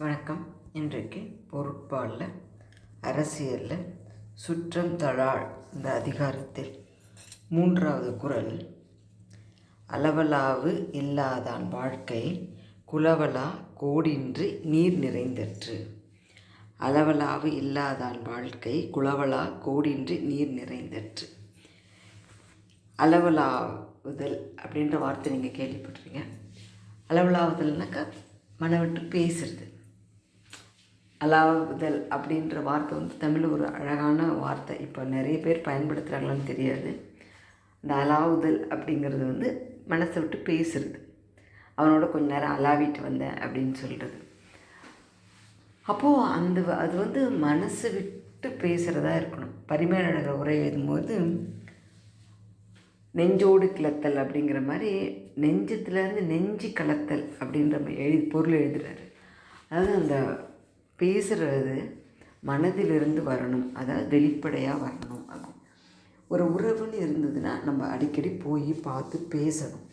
வணக்கம். இன்றைக்கு பொருட்பாலில் அரசியலில் சுற்றம் தழாள் இந்த அதிகாரத்தில் மூன்றாவது குறள் அளவலாவு இல்லாதான் வாழ்க்கை குலவலா கோடின்றி நீர் நிறைந்தற்று. அளவலாவு இல்லாதான் வாழ்க்கை குலவலா கோடின்றி நீர் நிறைந்தற்று. அளவலாவுதல் அப்படின்ற வார்த்தை நீங்கள் கேள்விப்பட்டிருக்கீங்க அளவலாவுதல்னாக்கா மன விட்டு பேசுறது. அலாவுதல் அப்படின்ற வார்த்தை வந்து தமிழ் ஒரு அழகான வார்த்தை. இப்போ நிறைய பேர் பயன்படுத்துகிறாங்களான்னு தெரியாது. அந்த அலாவுதல் அப்படிங்கிறது வந்து மனசை விட்டு பேசுறது. அவனோட கொஞ்ச நேரம் அலாவிட்டு வந்தேன் அப்படின்னு சொல்கிறது அப்போது அந்த அது வந்து மனசு விட்டு பேசுகிறதா இருக்கணும். பரிமேலழக உரை எழுதும்போது நெஞ்சோடு கிளத்தல் அப்படிங்கிற மாதிரி நெஞ்சத்துலேருந்து நெஞ்சு கலத்தல் அப்படின்ற மாதிரி எழுதி பொருள் எழுதுறாரு. அதாவது அந்த பேசுகிறது மனதிலிருந்து வரணும். அதாவது வெளிப்படையாக வரணும் அப்படி ஒரு உறவுன்னு இருந்ததுன்னா நம்ம அடிக்கடி போய் பார்த்து பேசணும்.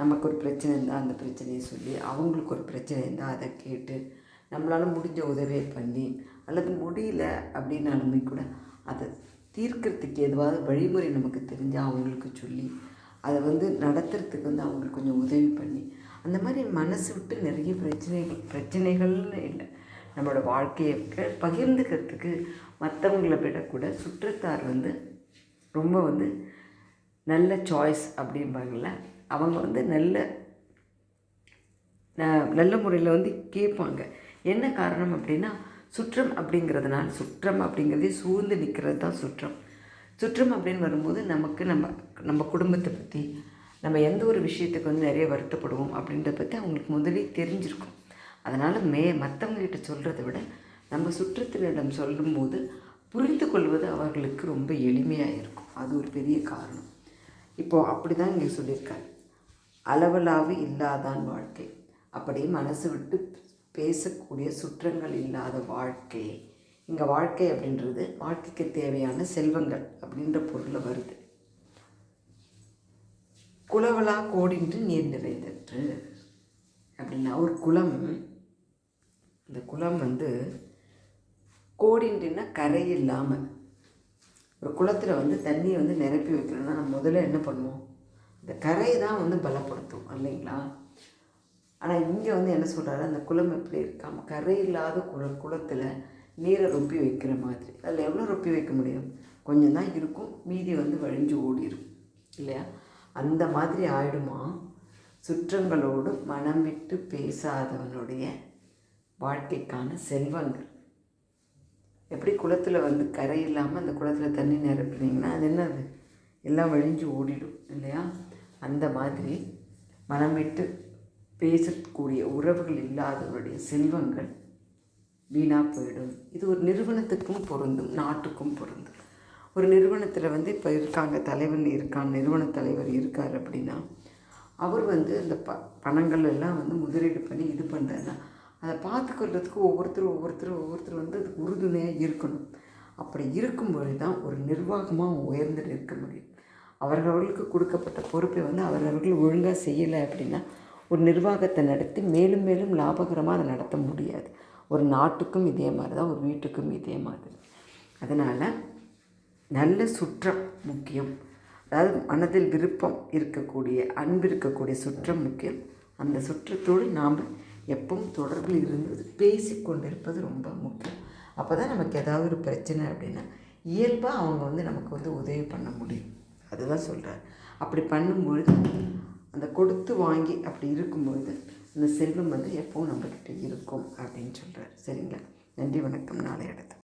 நமக்கு ஒரு பிரச்சனை இருந்தால் அந்த பிரச்சனையை சொல்லி அவங்களுக்கு ஒரு பிரச்சனை இருந்தால் அதை கேட்டு நம்மளால் முடிஞ்ச உதவியை பண்ணி அல்லது முடியல அப்படின்னாலுமே கூட அதை தீர்க்கறதுக்கு எதுவாவது வழிமுறை நமக்கு தெரிஞ்சால் அவங்களுக்கு சொல்லி அதை வந்து நடத்துறதுக்கு வந்து அவங்களுக்கு கொஞ்சம் உதவி பண்ணி அந்த மாதிரி மனசு விட்டு நிறைய பிரச்சனைகள் பிரச்சனைகள்னு இல்லை. நம்மளோட வாழ்க்கையை பகிர்ந்துக்கிறதுக்கு மற்றவங்களை விட கூட சுற்றத்தார் வந்து ரொம்ப வந்து நல்ல சாய்ஸ் அப்படிம்பாங்கள்ல அவங்க வந்து நல்ல நல்ல முறையில் வந்து கேட்பாங்க. என்ன காரணம் அப்படின்னா சுற்றம் அப்படிங்கிறதுனால சுற்றம் அப்படிங்கிறதே சூழ்ந்து நிற்கிறது தான் சுற்றம். சுற்றம் அப்படின்னு வரும்போது நமக்கு நம்ம நம்ம குடும்பத்தை பற்றி நம்ம எந்த ஒரு விஷயத்துக்கு வந்து நிறைய வருத்தப்படுவோம் அப்படின்றத பற்றி அவங்களுக்கு முதலே தெரிஞ்சிருக்கும். அதனால் மே மற்றவங்ககிட்ட சொல்கிறத விட நம்ம சுற்றத்தினரிடம் சொல்லும்போது புரிந்து கொள்வது அவர்களுக்கு ரொம்ப எளிமையாக இருக்கும். அது ஒரு பெரிய காரணம். இப்போது அப்படி தான் இங்கே சொல்லியிருக்காரு. அளவலாவு இல்லாதான் வாழ்க்கை. அப்படி மனசு விட்டு பேசக்கூடிய சுற்றங்கள் இல்லாத வாழ்க்கை. இங்கே வாழ்க்கை அப்படின்றது வாழ்க்கைக்கு தேவையான செல்வங்கள் அப்படின்ற பொருளில் வருது. குளவலா கோடின்றி நீர் நிறைந்தற்று. அப்படின்னா ஒரு குளம் இந்த குளம் வந்து கோடின்றின்னா கரை இல்லாமல் ஒரு குளத்தில் வந்து தண்ணியை வந்து நிரப்பி வைக்கணும்னா நம்ம முதல்ல என்ன பண்ணுவோம்? இந்த கரையை தான் வந்து பலப்படுத்தும் இல்லைங்களா? ஆனால் இங்கே வந்து என்ன சொல்கிறாரு அந்த குளம் எப்படி இருக்காமல் கரை இல்லாத குள குளத்தில் நீரை ரொப்பி வைக்கிற மாதிரி. அதில் எவ்வளோ ரொப்பி வைக்க முடியும்? கொஞ்சம் தான் இருக்கும். மீதி வந்து வழிஞ்சு ஓடிடும் இல்லையா? அந்த மாதிரி ஆயிடுமா? சுற்றங்களோடு மனம் விட்டு பேசாதவனுடைய வாழ்க்கைக்கான செல்வங்கள். எப்படி குளத்தில் வந்து கரை இல்லாமல் அந்த குளத்தில் தண்ணி நிரப்புனீங்கன்னா அது என்னது? எல்லாம் வழிஞ்சு ஓடிடும் இல்லையா? அந்த மாதிரி மனம் விட்டு பேசக்கூடிய உறவுகள் இல்லாதவருடைய செல்வங்கள் வீணாக போயிடும். இது ஒரு நிறுவனத்துக்கும் பொருந்தும் நாட்டுக்கும் பொருந்தும். ஒரு நிறுவனத்தில் வந்து இப்போ இருக்காங்க தலைவன் இருக்கான் நிறுவன தலைவர் இருக்கார் அப்படின்னா அவர் வந்து இந்த ப பணங்கள் எல்லாம் வந்து முதலீடு பண்ணி இது பண்ணுறதுனா அதை பார்த்துக்கிறதுக்கு ஒவ்வொருத்தரும் ஒவ்வொருத்தரும் ஒவ்வொருத்தரும் வந்து அதுக்கு உறுதுணையாக இருக்கணும். அப்படி இருக்கும்பொழுது தான் ஒரு நிர்வாகமாக உயர்ந்து இருக்க முடியும். அவர்களுக்கு கொடுக்கப்பட்ட பொறுப்பை வந்து அவரவர்கள் ஒழுங்காக செய்யலை அப்படின்னா ஒரு நிர்வாகத்தை நடத்தி மேலும் மேலும் லாபகரமாக அதை நடத்த முடியாது. ஒரு நாட்டுக்கும் இதே மாதிரி தான் ஒரு வீட்டுக்கும் இதே மாதிரி. அதனால் நல்ல சுற்றம் முக்கியம். அதாவது மனதில் விருப்பம் இருக்கக்கூடிய அன்பு இருக்கக்கூடிய சுற்றம் முக்கியம். அந்த சுற்றத்தோடு நாம் எப்பவும் தொடர்பில் இருந்து பேசி கொண்டிருப்பது ரொம்ப முக்கியம். அப்போ தான் நமக்கு ஏதாவது ஒரு பிரச்சனை அப்படின்னா இயல்பாக அவங்க வந்து நமக்கு வந்து உதவி பண்ண முடியும். அதுதான் சொல்கிறார் அப்படி பண்ணும்பொழுது அந்த கொடுத்து வாங்கி அப்படி இருக்கும்பொழுது அந்த செல்வம் வந்து எப்பவும் நம்மக்கிட்ட இருக்கும் அப்படின்னு சொல்கிறார் சரிங்களா? நன்றி வணக்கம். நாளை அடுத்து.